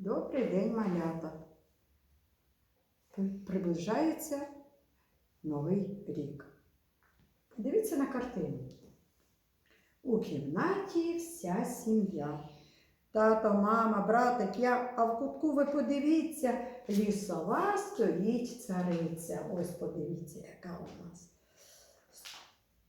Добрий день, малята. Приближається Новий рік. Подивіться на картину. У кімнаті вся сім'я. Тато, мама, братик, я, а в кутку ви подивіться, лісова стоїть цариця. Ось подивіться, яка у нас.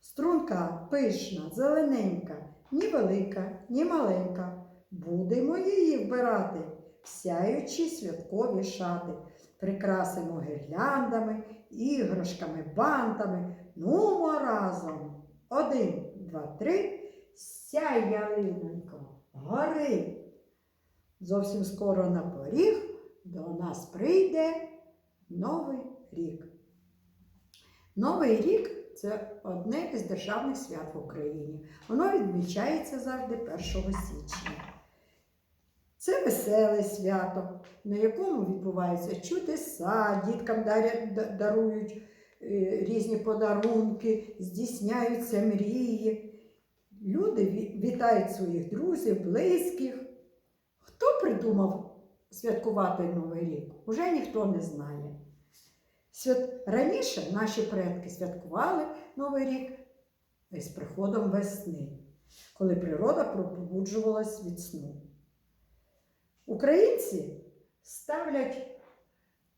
Струнка пишна, зелененька, ні велика, ні маленька. Будемо її вбирати, сяючі святкові шати. Прикрасимо гірляндами, іграшками, бантами. Нумо разом. Один, два, три. Сяй, ялинонько, гори. Зовсім скоро на поріг до нас прийде Новий рік. Новий рік це одне із державних свят в Україні. Воно відмічається завжди 1 січня. Це веселе свято, на якому відбуваються чудеса, діткам дарують е, різні подарунки, здійсняються мрії. Люди вітають своїх друзів, близьких. Хто придумав святкувати Новий рік? Уже ніхто не знає. Раніше наші предки святкували Новий рік з приходом весни, коли природа пробуджувалась від сну. Українці ставлять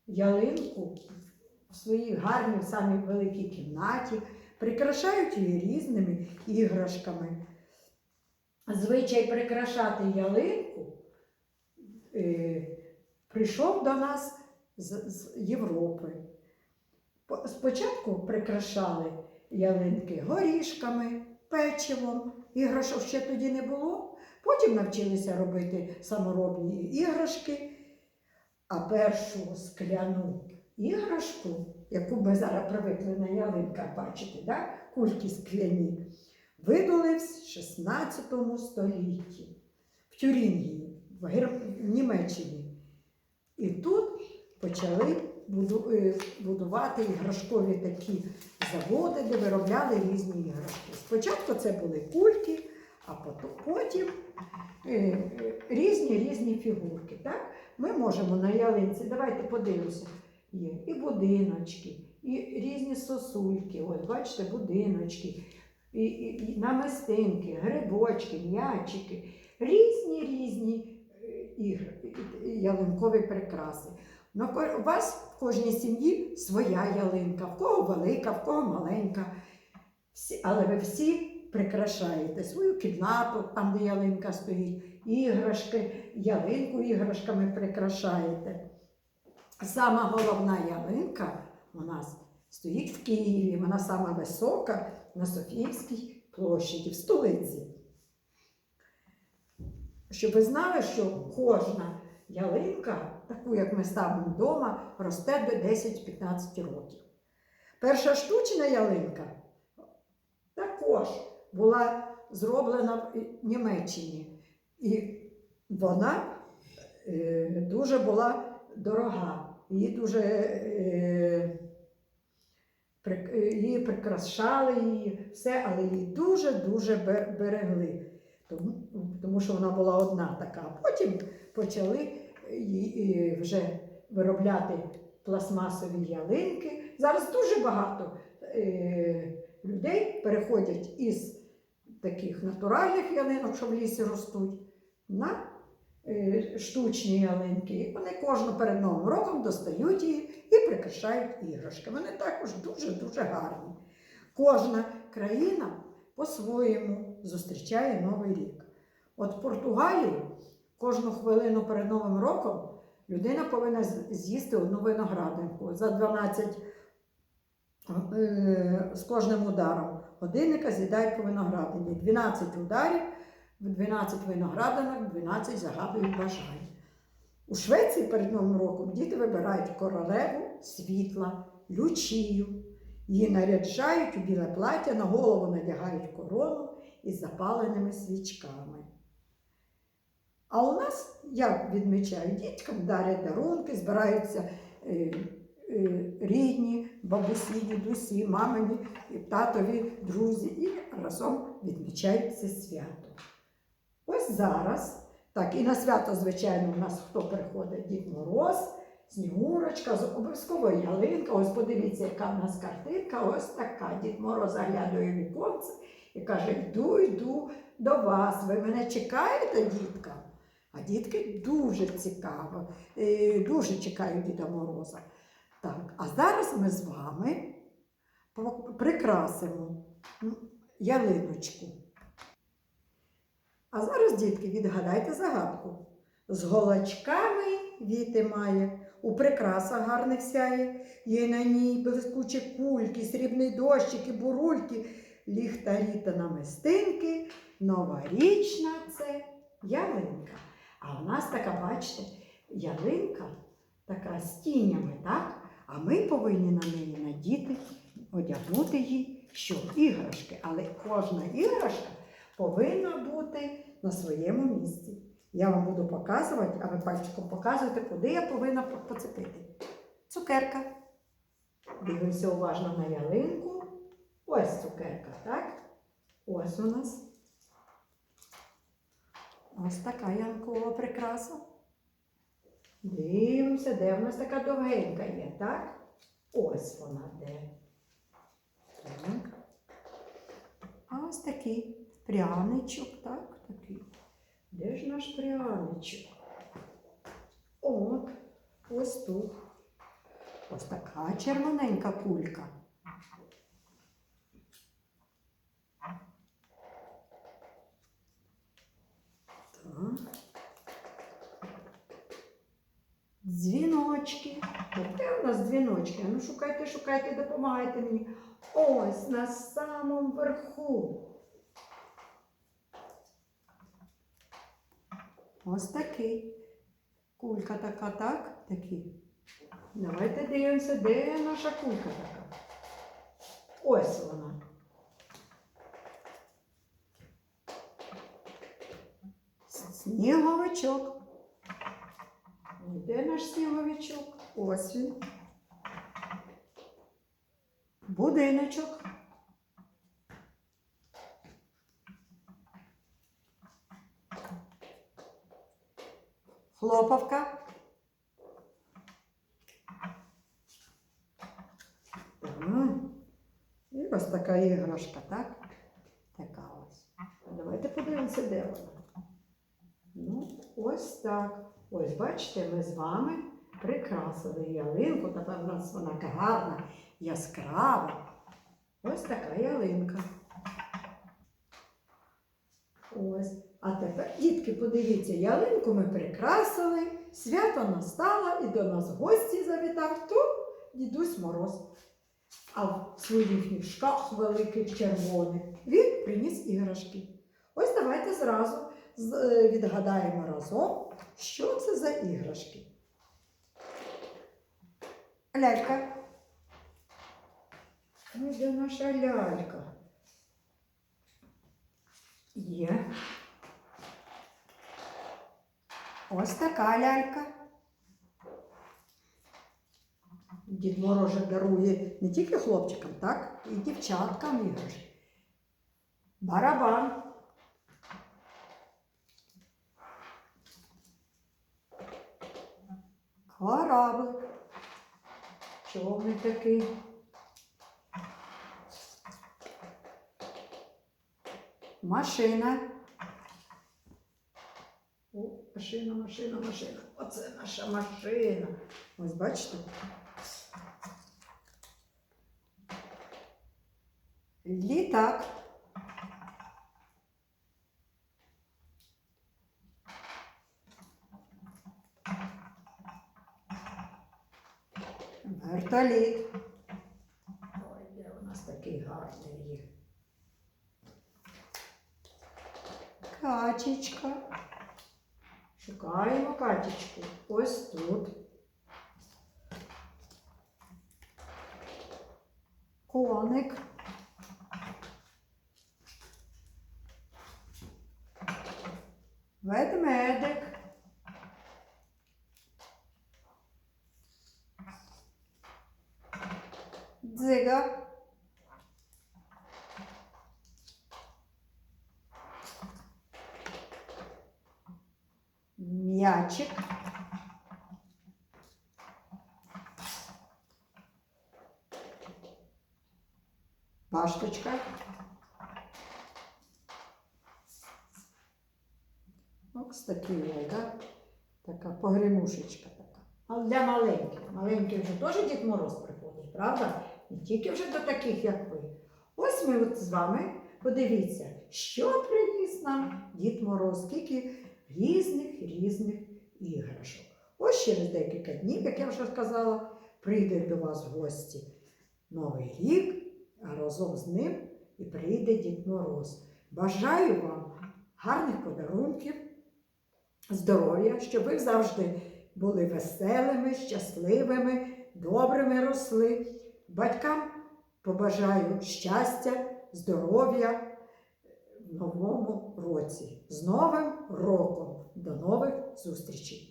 ялинку в своїй гарній, самій великій кімнаті, прикрашають її різними іграшками. Звичай прикрашати ялинку е, прийшов до нас з, з Європи. Спочатку прикрашали ялинки горішками, печивом, іграшок ще тоді не було. Потім навчилися робити саморобні іграшки, а першу скляну іграшку, яку ми зараз привикли на ялинках бачити, да? кульки скляні, видали в 16 столітті в Тюрінгії, в, Гер- в Німеччині. І тут почали е, будувати іграшкові такі заводи, де виробляли різні іграшки. Спочатку це були кульки, а потім е, е, різні різні фігурки. Так? Ми можемо на ялинці, давайте подивимося, є і будиночки, і різні сосульки. Ось бачите, будиночки, і, і, і намистинки, грибочки, м'ячики, різні різні е, ялинкові прикраси. На ко- У вас в кожній сім'ї своя ялинка, в кого велика, в кого маленька. Але ви всі прикрашаєте свою кімнату, там, де ялинка стоїть, іграшки, ялинку іграшками прикрашаєте. Сама головна ялинка у нас стоїть в Києві. Вона сама висока на Софіївській площаді в столиці. Щоб ви знали, що кожна ялинка, таку як ми ставимо вдома, росте до 10-15 років. Перша штучна ялинка також була зроблена в Німеччині. І вона е, дуже була дорога. Її дуже е, її прикрашали, її все, але її дуже-дуже берегли. Тому, тому що вона була одна така. А потім почали її е, вже виробляти пластмасові ялинки. Зараз дуже багато людей переходять із таких натуральних ялинок, що в лісі ростуть, на е, штучні ялинки. І Вони кожну перед Новим роком достають її і прикрашають іграшками. Вони також дуже-дуже гарні. Кожна країна по-своєму зустрічає Новий рік. От в Португалії кожну хвилину перед Новим роком людина повинна з'їсти одну виноградинку за 12 е, з кожним ударом. Годинника з'їдають по виноградині. 12 ударів, в 12 виноградинок, 12 загадують бажань. У Швеції перед Новим роком діти вибирають королеву світла, лючію. Її наряджають у біле плаття, на голову надягають корону із запаленими свічками. А у нас як відмічають, діткам дарять дарунки, збираються е, рідні, бабусі, дідусі, мамині, татові, друзі, і разом відмічають це свято. Ось зараз Так, і на свято, звичайно, у нас хто приходить? Дід Мороз, Снігурочка, з- обов'язково ялинка. Ось подивіться, яка в нас картинка. Ось така. Дід Мороз заглядує віконце і каже: йду, йду до вас. Ви мене чекаєте, дітка? А дітки дуже цікаво, е, дуже чекають Діда Мороза. Так, а зараз ми з вами прикрасимо ялиночку. А зараз, дітки, відгадайте загадку. З голочками віти має, у прикрасах гарних сяє, є на ній блискучі кульки, срібний дощик і бурульки, ліхтарі та намистинки, новорічна це ялинка. А в нас така, бачите, ялинка така з тінями, так? А ми повинні на неї надіти, одягнути їй що? Іграшки. Але кожна іграшка повинна бути на своєму місці. Я вам буду показувати, а ви пальчиком показуєте, куди я повинна поцепити. Цукерка. Дивимося уважно на ялинку. Ось цукерка, так? Ось у нас. Ось така ялинкова прикраса. Дивимося, де в нас така довгенька є, так? Ось вона де. Так. А ось такий пряничок, так? Такий. Де ж наш пряничок? От, ось тут. Ось така червоненька кулька. Так. Дзвіночки. Де у нас дзвіночки? Ну шукайте, шукайте, допомагайте мені. Ось на самому верху. Ось такий. Кулька така, так? Такий. Давайте дивимося, де наша кулька така. Ось вона. Сніговичок. Де наш сніговичок? Ось він. Будиночок. Хлопавка. І ось така іграшка, так? Така ось. Давайте подивимося, де вона. Ну, ось так. Ось, бачите, ми з вами прикрасили ялинку. Тепер у нас вона гарна, яскрава. Ось така ялинка. Ось. А тепер, дітки, подивіться, ялинку ми прикрасили, свято настало і до нас в гості завітав хто? Дідусь Мороз. А в своїх мішках великих червоних він приніс іграшки. Ось давайте зразу е, відгадаємо разом, що це за іграшки. Лялька. Ну, де наша лялька? Є. Ось така лялька. Дід Мороже дарує не тільки хлопчикам, так? І дівчаткам іграшки. Барабан. Кораблик. Човник такий. Машина. О, машина, машина, машина. Оце наша машина. Ось бачите? Літак. Вертоліт. Ой, де у нас такий гарний є. Качечка. Шукаємо качечку. Ось тут. Коник. Ведмедик. М'ячик. Башточка. Ось такий да? така погремушечка така. А для маленьких. Маленьких вже теж Дід Мороз приходить, правда? Не тільки вже до таких, як ви. Ось ми от з вами подивіться, що приніс нам Дід Мороз, скільки різних різних іграшок. Ось через декілька днів, як я вже сказала, прийде до вас в гості Новий рік, а разом з ним і прийде Дід Мороз. Бажаю вам гарних подарунків, здоров'я, щоб ви завжди були веселими, щасливими, добрими росли. Батькам побажаю щастя, здоров'я новому році. З Новим роком! До нових зустрічей!